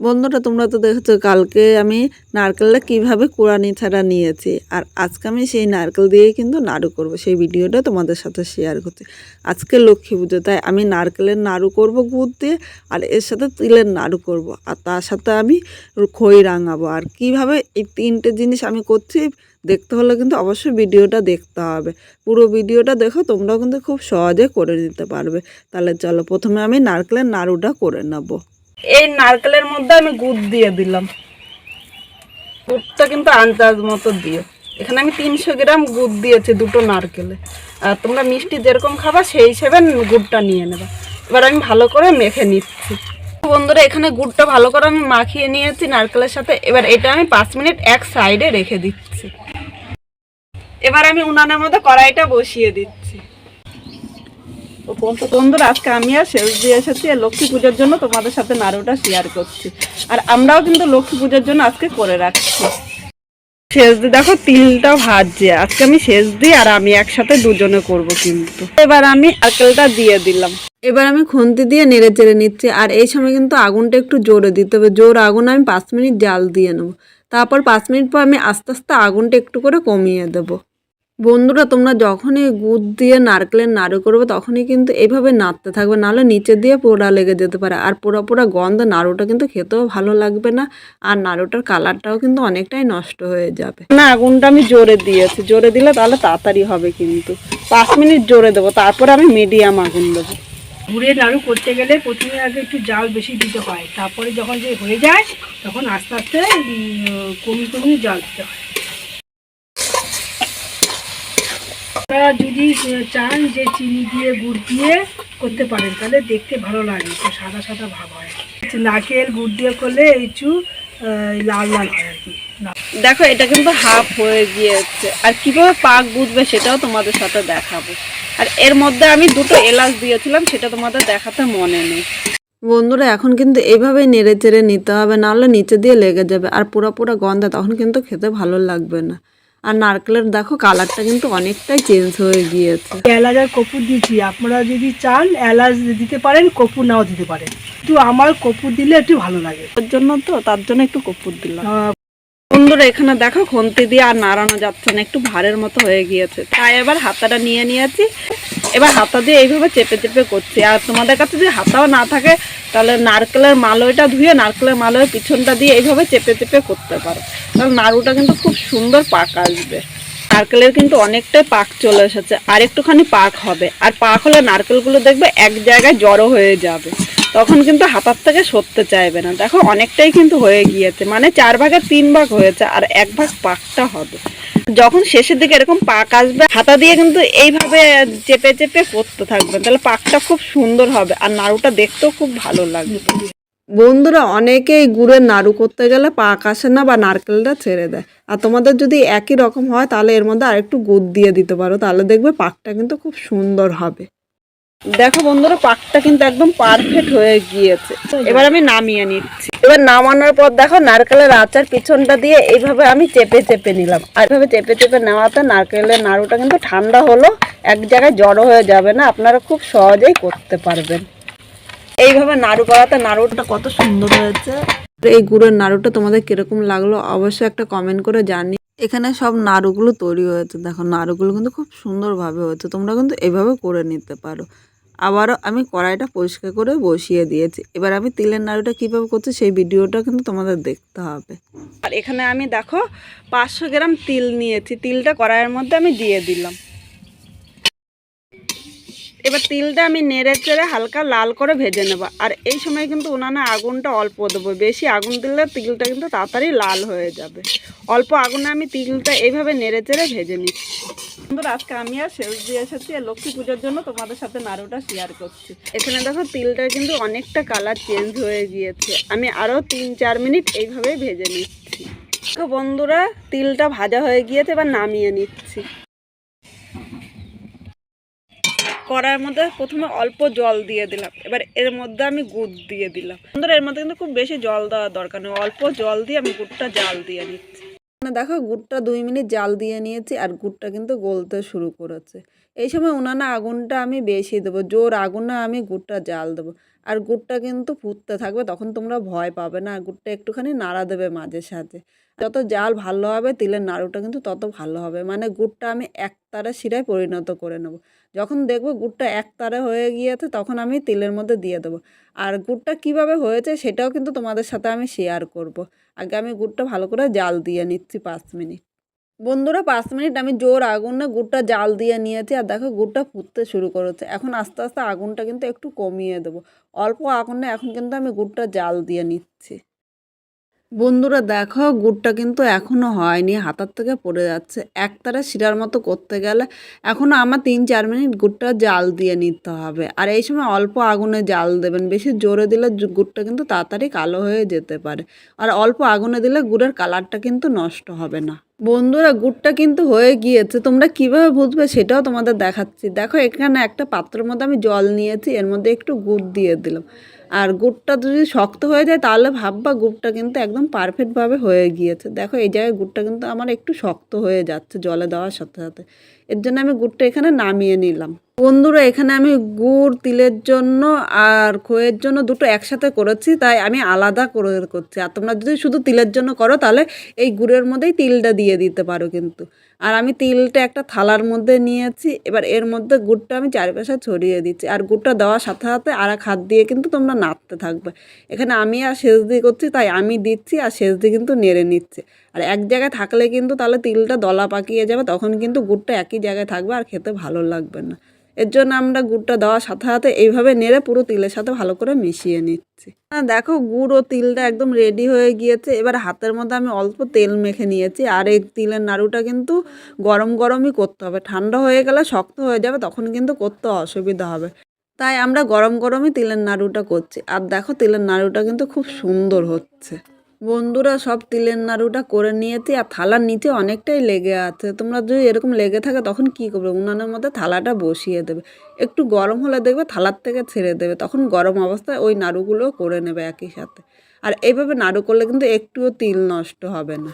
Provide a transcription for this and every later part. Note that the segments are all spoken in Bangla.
বন্ধুরা, তোমরা তো দেখেছ কালকে আমি নারকেলটা কীভাবে কোরআনি ছাড়া নিয়েছি। আর আজকে আমি সেই নারকেল দিয়েই কিন্তু নাড়ু করব, সেই ভিডিওটা তোমাদের সাথে শেয়ার করছি। আজকে লক্ষ্মী পুজো, তাই আমি নারকেলের নাড়ু করব গুড় দিয়ে, আর এর সাথে তিলের নাড়ু করব। আর তার সাথে আমি খই রাঙাবো। আর কীভাবে এই তিনটে জিনিস আমি করছি, দেখতে হলে কিন্তু অবশ্যই ভিডিওটা দেখতে হবে। পুরো ভিডিওটা দেখো, তোমরাও কিন্তু খুব সহজে করে নিতে পারবে। তাহলে চলো, প্রথমে আমি নারকেলের নাড়ুটা করে নেব। এই নারকেলের মধ্যে আমি গুড় দিয়ে দিলাম। গুড়টা কিন্তু আন্দাজ মতো দিও। এখানে আমি তিনশো গ্রাম গুড় দিয়েছি দুটো নারকেলে। আর তোমরা মিষ্টি যেরকম খাবা, সেই হিসেবে গুড়টা নিয়ে নেবে। এবার আমি ভালো করে মেখে নিচ্ছি। বন্ধুরা, এখানে গুড়টা ভালো করে আমি মাখিয়ে নিয়েছি নারকেলের সাথে। এবার এটা আমি পাঁচ মিনিট এক সাইডে রেখে দিচ্ছি। এবার আমি উনানের মধ্যে কড়াইটা বসিয়ে দিচ্ছি। বন্ধুরা, আজকে আমি আর শেষ দিয়ে এসেছি লক্ষ্মী পুজোর জন্য তোমাদের সাথে নাড়ুটা শেয়ার করছি। আর আমরাও কিন্তু লক্ষ্মী পুজোর জন্য আজকে করে রাখছি। শেষ দিয়ে দেখো তিলটা ভাজছে। আজকে আমি শেষ দিই আর আমি একসাথে দুজনে করব কিন্তু। এবার আমি আকেলটা দিয়ে দিলাম। এবার আমি খুন্তি দিয়ে নেড়ে চেড়ে নিচ্ছি। আর এই সময় কিন্তু আগুনটা একটু জোরে দিতে হবে। জোর আগুন আমি পাঁচ মিনিট জাল দিয়ে নেব। তারপর পাঁচ মিনিট পর আমি আস্তে আস্তে আগুনটা একটু করে কমিয়ে দেবো। বন্ধুরা তোমরা যখনই গুড় দিয়ে নারকেলের নাড়ু করবে তখনই কিন্তু এইভাবে নাড়তে থাকবে। নাহলে নিচে দিয়ে পোড়া লেগে যেতে পারে। আর পোড়া পোড়া গন্ধ নাড়ুটা কিন্তু খেতেও ভালো লাগবে না। আর নাড়ুটার কালারটাও কিন্তু অনেকটাই নষ্ট হয়ে যাবে। না আগুনটা আমি জোরে দিয়েছি। জোরে দিলে তাহলে তাড়াতাড়ি হবে কিন্তু। পাঁচ মিনিট জোরে দেবো তারপর আমি মিডিয়াম আগুন দেবো। ঘুরে নাড়ু করতে গেলে প্রথমে আগে একটু জাল বেশি দিতে হয়। তারপরে যখন যে হয়ে যায় তখন আস্তে আস্তে উম, কমিয়ে কমিয়ে জাল দিতে হয়। আপনারা যদি চান যে চিনি দিয়ে গুড় দিয়ে করতে পারেন তাহলে দেখতে ভালো লাগে একটু সাদা সাদা ভাব হয়। নারকেল গুড় দিয়ে করলে একটু আহ, লাল লাল হয় আর কি। না- দেখো এটা কিন্তু হাফ হয়ে গিয়েছে। আর কীভাবে পাক বুঝবে সেটাও তোমাদের সাথে দেখাবো। আর এর মধ্যে আমি দুটো এলাচ দিয়েছিলাম সেটা তোমাদের দেখাতে মনে নেই। বন্ধুরা এখন কিন্তু এইভাবেই নেড়ে চেড়ে নিতে হবে নাহলে নিচে দিয়ে লেগে যাবে। আর পুরো পুরো গন্ধা তখন কিন্তু খেতে ভালো লাগবে না। আর নারকেলের দেখো কালারটা কিন্তু অনেকটাই চেঞ্জ হয়ে গিয়েছে। এলাচ আর কপুর দিচ্ছি আপনারা যদি চান এলাচ দিতে পারেন কপুর নাও দিতে পারেন। কিন্তু আমার কপুর দিলে একটু ভালো লাগে। ওর জন্য তো তার জন্য একটু কপুর দিলাম। বন্ধুরা এখানে দেখো খন্তি দিয়ে আর নাড়ানো যাচ্ছে না একটু ভারের মতো হয়ে গিয়েছে। তাই এবার হাতাটা নিয়ে নিয়েছি। এবার হাতা দিয়ে এইভাবে চেপে চেপে করছি। আর তোমাদের কাছে যদি হাতাও না থাকে, তাহলে নারকেলের মালইটা ধুয়ে নারকেলের মালয়ের পিছনটা দিয়ে এইভাবে চেপে চেপে করতে পারো। তাহলে নাড়ুটা কিন্তু খুব সুন্দর পাক আসবে। নারকেলের কিন্তু অনেকটাই পাক চলে এসেছে। আর একটুখানি পাক হবে। আর পাক হলে নারকেলগুলো দেখবে এক জায়গায় জড়ো হয়ে যাবে। তখন কিন্তু হাতার থেকে সরতে চাইবে না। দেখো, অনেকটাই কিন্তু হয়ে গিয়েছে। মানে চার ভাগের তিন ভাগ হয়েছে। আর এক ভাগ পাকটা হবে। যখন শেষের দিকে এরকম পাক আসবে, হাতা দিয়ে কিন্তু এইভাবে চেপে চেপে করতে থাকবেন। তাহলে পাকটা খুব সুন্দর হবে আর নাড়ুটা দেখতেও খুব ভালো লাগবে। বন্ধুরা, অনেকেই গুড়ের নাড়ু করতে গেলে পাক আসে না বা নারকেলটা ছেড়ে দেয়। আর তোমাদের যদি একই রকম হয়, তাহলে এর মধ্যে আরেকটু গুড় দিয়ে দিতে পারো। তাহলে দেখবে পাকটা কিন্তু খুব সুন্দর হবে। দেখো বন্ধুরা, পাকটা কিন্তু একদম পারফেক্ট হয়ে গিয়েছে। এবার আমি নামিয়ে নিচ্ছি। এবার নামানোর পর দেখো নারকেলের আচার পিছনটা দিয়ে এইভাবে আমি চেপে চেপে নিলাম। আর এইভাবে চেপে চেপে নেওয়াতে নারকেলের নাড়ুটা কিন্তু ঠান্ডা হলো, এক জায়গায় জড়ো হয়ে যাবে না, আপনারা খুব সহজেই করতে পারবেন। এইভাবে নাড়ু করাতে নাড়ুটা কত সুন্দর হয়েছে। এই গুড়ের নাড়ুটা তোমাদের কীরকম লাগল অবশ্যই একটা কমেন্ট করে জানি এখানে সব নাড়ুগুলো তৈরি হয়েছে, দেখো নাড়ুগুলো কিন্তু খুব সুন্দরভাবে হয়েছে, তোমরা কিন্তু এইভাবে করে নিতে পারো। আবারও আমি কড়াইটা পরিষ্কার করে বসিয়ে দিয়েছি। এবার আমি তিলের নাড়ুটা কীভাবে করছি সেই ভিডিওটা কিন্তু তোমাদের দেখতে হবে। আর এখানে আমি দেখো পাঁচশো গ্রাম তিল নিয়েছি। তিলটা কড়াইয়ের মধ্যে আমি দিয়ে দিলাম। এবার তিলটা আমি নেড়ে চেড়ে হালকা লাল করে ভেজে নেব। আর এই সময় কিন্তু উনানে আগুনটা অল্প দেবো। বেশি আগুন দিলে তিলটা কিন্তু তাড়াতাড়ি লাল হয়ে যাবে। অল্প আগুনে আমি তিলটা এইভাবে নেড়ে চেড়ে ভেজে নিচ্ছি। বন্ধুরা, আজকে আমি আর শেষ দিয়ে এসেছি আর লক্ষ্মী পুজোর জন্য তোমাদের সাথে নাড়ুটা শেয়ার করছি। এখানে দেখো তিলটা কিন্তু অনেকটা কালার চেঞ্জ হয়ে গিয়েছে। আমি আরও তিন, চার মিনিট এইভাবেই ভেজে নিচ্ছি। বন্ধুরা, তিলটা ভাজা হয়ে গিয়েছে, এবার নামিয়ে নিচ্ছি। কড়াইয়ের মধ্যে প্রথমে অল্প জল দিয়ে দিলাম। এবার এর মধ্যে আমি গুড় দিয়ে দিলাম। বন্ধুরা, এর মধ্যে কিন্তু খুব বেশি জল দেওয়ার দরকার নেই। অল্প জল দিয়ে আমি গুড়টা জাল দিয়ে নিচ্ছি। না দেখো, গুড়টা দুই মিনিট জাল দিয়ে নিয়েছি আর গুড়টা কিন্তু গলতে শুরু করেছে। এই সময় উনানে আগুনটা আমি বেশি দেবো। জোর আগুনে আমি গুড়টা জাল দেবো। আর গুড়টা কিন্তু ফুটতে থাকবে, তখন তোমরা ভয় পাবে না। আর গুড়টা একটুখানি নাড়া দেবে মাঝে সাঝে। যত জাল ভালো হবে, তিলের নাড়ুটা কিন্তু তত ভালো হবে। মানে গুড়টা আমি একতারা শিরায় পরিণত করে নেব। যখন দেখব গুড়টা একতারে হয়ে গিয়েছে, তখন আমি তিলের মধ্যে দিয়ে দেবো। আর গুড়টা কীভাবে হয়েছে সেটাও কিন্তু তোমাদের সাথে আমি শেয়ার করব। আগে আমি গুড়টা ভালো করে জাল দিয়ে নিচ্ছি পাঁচ মিনিট। বন্ধুরা, পাঁচ মিনিট আমি জোর আগুনে গুড়টা জাল দিয়ে নিয়েছি আর দেখো গুড়টা ফুটতে শুরু করেছে। এখন আস্তে আস্তে আগুনটা কিন্তু একটু কমিয়ে দেবো। অল্প আগুনে এখন কিন্তু আমি গুড়টা জাল দিয়ে নিচ্ছি। বন্ধুরা দেখো, গুড়টা কিন্তু এখনও হয়নি, হাতার থেকে পড়ে যাচ্ছে। একতারা শিরার মতো করতে গেলে এখনও আমার তিন চার মিনিট গুড়টা জাল দিয়ে নিতে হবে। আর এই সময় অল্প আগুনে জাল দেবেন, বেশি জোরে দিলে গুড়টা কিন্তু তাড়াতাড়ি কালো হয়ে যেতে পারে। আর অল্প আগুনে দিলে গুড়ের কালারটা কিন্তু নষ্ট হবে না। বন্ধুরা, গুড়টা কিন্তু হয়ে গিয়েছে, তোমরা কীভাবে বুঝবে সেটাও তোমাদের দেখাচ্ছি। দেখো, এখানে একটা পাত্রের মধ্যে আমি জল নিয়েছি, এর মধ্যে একটু গুড় দিয়ে দিলাম। আর গুড়টা যদি শক্ত হয়ে যায়, তাহলে ভাববা গুড়টা কিন্তু একদম পারফেক্টভাবে হয়ে গিয়েছে। দেখো, এই জায়গায় গুড়টা কিন্তু আমার একটু শক্ত হয়ে যাচ্ছে জলে দেওয়ার সাথে সাথে। এর জন্য আমি গুড়টা এখানে নামিয়ে নিলাম। বন্ধুরা, এখানে আমি গুড়, তিলের জন্য আর খইয়ের জন্য দুটো একসাথে করেছি, তাই আমি আলাদা করে করছি। আর তোমরা যদি শুধু তিলের জন্য করো, তাহলে এই গুড়ের মধ্যেই তিলটা দিয়ে দিতে পারো কিন্তু। আর আমি তিলটা একটা থালার মধ্যে নিয়েছি, এবার এর মধ্যে গুড়টা আমি চারিপাশে ছড়িয়ে দিচ্ছি। আর গুড়টা দেওয়ার সাথে সাথে আর এক হাত দিয়ে কিন্তু তোমরা নাড়তে থাকবে। এখানে আমি আর দিয়ে করছি, তাই আমি দিচ্ছি আর দিয়ে কিন্তু নেড়ে নিচ্ছে। আর এক জায়গায় থাকলে কিন্তু তাহলে তিলটা দলা পাকিয়ে যাবে, তখন কিন্তু গুড়টা একই জায়গায় থাকবে আর খেতে ভালো লাগবে না। এর জন্য আমরা গুড়টা দেওয়ার সাথে সাথে এইভাবে নেড়ে পুরো তিলের সাথে ভালো করে মিশিয়ে নিচ্ছি। হ্যাঁ দেখো গুড় ও তিলটা একদম রেডি হয়ে গিয়েছে। এবার হাতের মধ্যে আমি অল্প তেল মেখে নিয়েছি আর এই তিলের নাড়ুটা কিন্তু গরম গরমই করতে হবে। ঠান্ডা হয়ে গেলে শক্ত হয়ে যাবে, তখন কিন্তু করতে অসুবিধা হবে। তাই আমরা গরম গরমই তিলের নাড়ুটা করছি। আর দেখো তিলের নাড়ুটা কিন্তু খুব সুন্দর হচ্ছে। বন্ধুরা সব তিলের নাড়ুটা করে নিয়েছি আর থালার নিচে অনেকটাই লেগে আছে। তোমরা যদি এরকম লেগে থাকে তখন কি করবে? উনানের মধ্যে থালাটা বসিয়ে দেবে। একটু গরম হলে দেখবে থালার থেকে ছেড়ে দেবে। তখন গরম অবস্থায় ওই নাড়ুগুলোও করে নেবে একই সাথে। আর এইভাবে নাড়ু করলে কিন্তু একটুও তিল নষ্ট হবে না।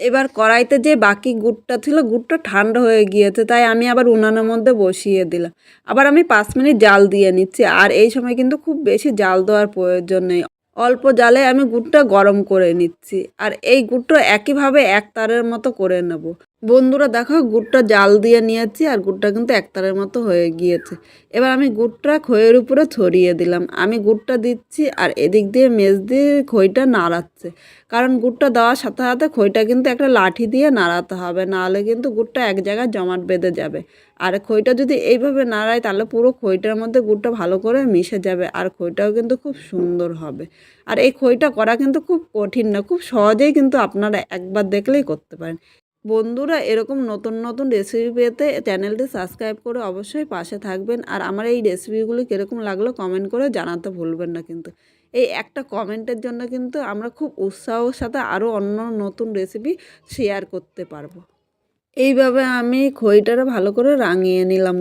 এবার কড়াইতে যে বাকি গুড়টা ছিল, গুড়টা ঠান্ডা হয়ে গিয়েছে, তাই আমি আবার উনানের মধ্যে বসিয়ে দিলাম। আবার আমি পাঁচ মিনিট জাল দিয়ে নিচ্ছি। আর এই সময় কিন্তু খুব বেশি জাল দেওয়ার প্রয়োজন নেই। অল্প জালে আমি গুড়টা গরম করে নিচ্ছি। আর এই গুড়টা একইভাবে এক তারের মতো করে নেব। বন্ধুরা দেখো, গুড়টা জাল দিয়ে নিয়েছি আর গুড়টা কিন্তু এক তারের মতো হয়ে গিয়েছে। এবার আমি গুড়টা খইয়ের উপরে ছড়িয়ে দিলাম। আমি গুড়টা দিচ্ছি আর এদিক দিয়ে মেজ দিয়ে খইটা নাড়াচ্ছে। কারণ গুড়টা দেওয়ার সাথে সাথে খইটা কিন্তু একটা লাঠি দিয়ে নাড়াতে হবে, নাহলে কিন্তু গুড়টা এক জায়গায় জমাট বেঁধে যাবে। আর খইটা যদি এইভাবে নাড়াই, তাহলে পুরো খইটার মধ্যে গুড়টা ভালো করে মিশে যাবে আর খইটাও কিন্তু খুব সুন্দর হবে। আর এই খইটা করা কিন্তু খুব কঠিন না, খুব সহজেই কিন্তু আপনারা একবার দেখলেই করতে পারেন। বন্ধুরা, এরকম নতুন নতুন রেসিপি পেতে চ্যানেলটি সাবস্ক্রাইব করে অবশ্যই পাশে থাকবেন। আর আমার এই রেসিপিগুলি কীরকম লাগল কমেন্ট করে জানাতে ভুলবেন না কিন্তু। এই একটা কমেন্টের জন্য কিন্তু আমরা খুব উৎসাহর সাথে আরও অন্য নতুন রেসিপি শেয়ার করতে পারব। এইভাবে আমি খইটারে ভালো করে রাঙিয়ে নিলাম।